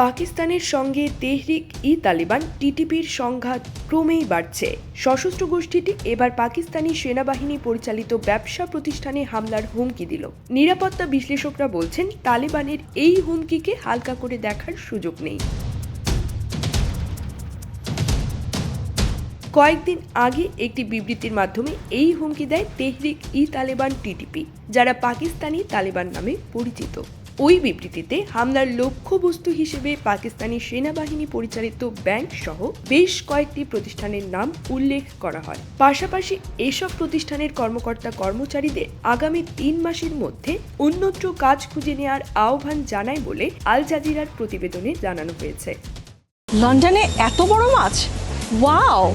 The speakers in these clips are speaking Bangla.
পাকিস্তানের সঙ্গে তেহরিক ই তালিবান টিটিপির সংঘাত ক্রমেই বাড়ছে। সশস্ত্র গোষ্ঠীটি এবার পাকিস্তানি সেনাবাহিনী পরিচালিত ব্যবসা প্রতিষ্ঠানে হামলার হুমকি দিল। নিরাপত্তা বিশ্লেষকরা বলছেন, তালিবানের এই হুমকিকে হালকা করে দেখার সুযোগ নেই। কয়েকদিন আগে একটি বিবৃতির মাধ্যমে এই হুমকি দেয় তেহরিক ই তালেবান টিটিপি, যারা পাকিস্তানি তালেবান নামে পরিচিত। ওই বিবৃতিতে হামলার লক্ষ্যবস্তু হিসেবে পাকিস্তানি সেনাবাহিনী পরিচালিত ব্যাংক সহ বেশ কয়েকটি প্রতিষ্ঠানের নাম উল্লেখ করা হয়। পাশাপাশি এসব প্রতিষ্ঠানের কর্মকর্তা কর্মচারীদের আগামী তিন মাসের মধ্যে অন্যত্র কাজ খুঁজে নেওয়ার আহ্বান জানায় বলে আল জাজিরার প্রতিবেদনে জানানো হয়েছে। লন্ডনে এত বড় মাছ? ওয়াও!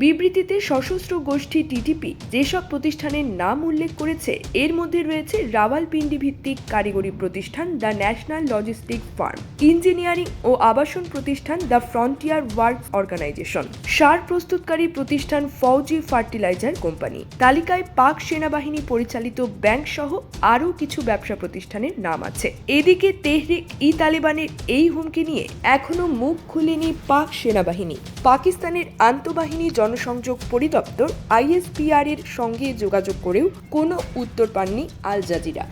বিবৃতিতে সশস্ত্র গোষ্ঠী টিটিপি যেসব প্রতিষ্ঠানের নাম উল্লেখ করেছে, এর মধ্যে রয়েছে রাওয়ালপিন্ডি ভিত্তিক কারিগরি প্রতিষ্ঠান the National Logistic Firm, engineering ও আবাসন প্রতিষ্ঠান দ্য ফ্রন্টিয়ার ওয়ার্ক অর্গানাইজেশন, সার প্রস্তুতকারী প্রতিষ্ঠান ফৌজি ফার্টিলাইজার কোম্পানি। তালিকায় পাক সেনাবাহিনী পরিচালিত ব্যাংক সহ আরও কিছু ব্যবসা প্রতিষ্ঠানের নাম আছে। এদিকে তেহরিক ই তালেবানের এই হুমকি নিয়ে এখনও মুখ খুলেনি পাক সেনাবাহিনী। পাকিস্তানের আন্তঃবাহিনী জনসংযোগ পরিদপ্তর আইএসপিআর এর সঙ্গে যোগাযোগ করেও কোনো উত্তর পাননি আল জাজিরা।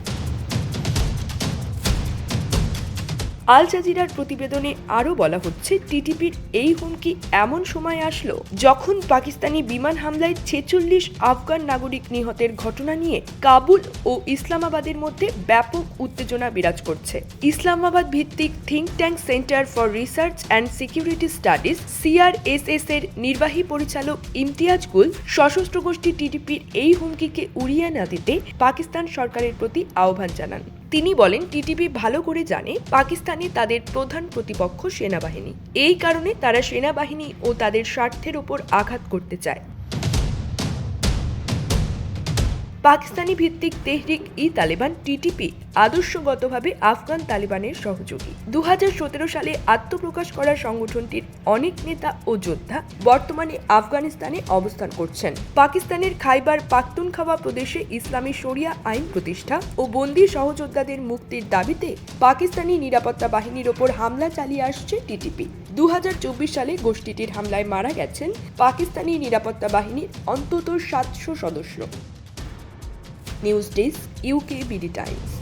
আল জাজিরার প্রতিবেদনে আরও বলা হচ্ছে, টিটিপির এই হুমকি এমন সময় আসলো যখন পাকিস্তানি বিমান হামলায় ছেচল্লিশ আফগান নাগরিক নিহতের ঘটনা নিয়ে কাবুল ও ইসলামাবাদের মধ্যে ব্যাপক উত্তেজনা বিরাজ করছে। ইসলামাবাদ ভিত্তিক think tank Centre for Research and Security Studies CRSS এর নির্বাহী পরিচালক ইমতিয়াজ গুল সশস্ত্র গোষ্ঠী টিটিপির এই হুমকিকে উড়িয়ে না দিতে পাকিস্তান সরকারের প্রতি আহ্বান জানান। তিনি বলেন টিটিপি ভালো করে জানে পাকিস্তানে তাদের প্রধান প্রতিপক্ষ সেনাবাহিনী। এই কারণে তারা সেনাবাহিনী ও তাদের স্বার্থের ওপর আঘাত করতে চায়। পাকিস্তানি ভিত্তিক তেহরিক ই তালেবান টিটিপি আদর্শগতভাবে আফগান তালেবানের সহযোগী। দুহাজার সতেরো সালে আত্মপ্রকাশ করা সংগঠনটির অনেক নেতা ও যোদ্ধা বর্তমানে আফগানিস্তানে অবস্থান করছেন। পাকিস্তানের খাইবার পাখতুনখাওয়া প্রদেশে ইসলামী শরিয়া আইন প্রতিষ্ঠা ও বন্দী সহযোদ্ধাদের মুক্তির দাবিতে পাকিস্তানি নিরাপত্তা বাহিনীর ওপর হামলা চালিয়ে আসছে টিটিপি দুই হাজার চব্বিশ সালে গোষ্ঠীটির হামলায় মারা গেছেন পাকিস্তানি নিরাপত্তা বাহিনীর অন্তত সাতশো সদস্য। News desk UK BD Times.